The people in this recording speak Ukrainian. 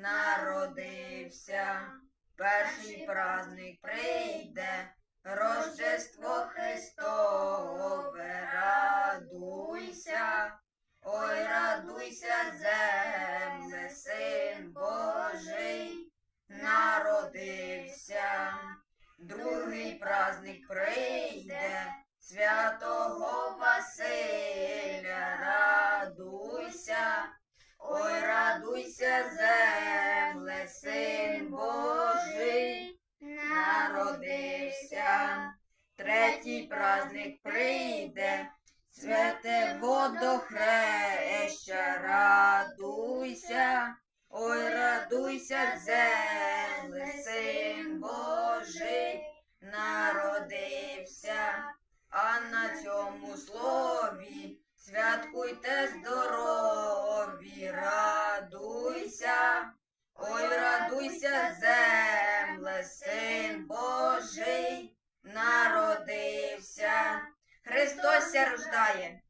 Народився. Перший праздник прийде, Рождество Христове, радуйся, ой, радуйся, земле, син Божий, народився. Другий праздник прийде, святого Третій праздник прийде, святе водохреща, радуйся, ой, радуйся, земле, син Божий, народився, а на цьому слові народився. Христос рождає.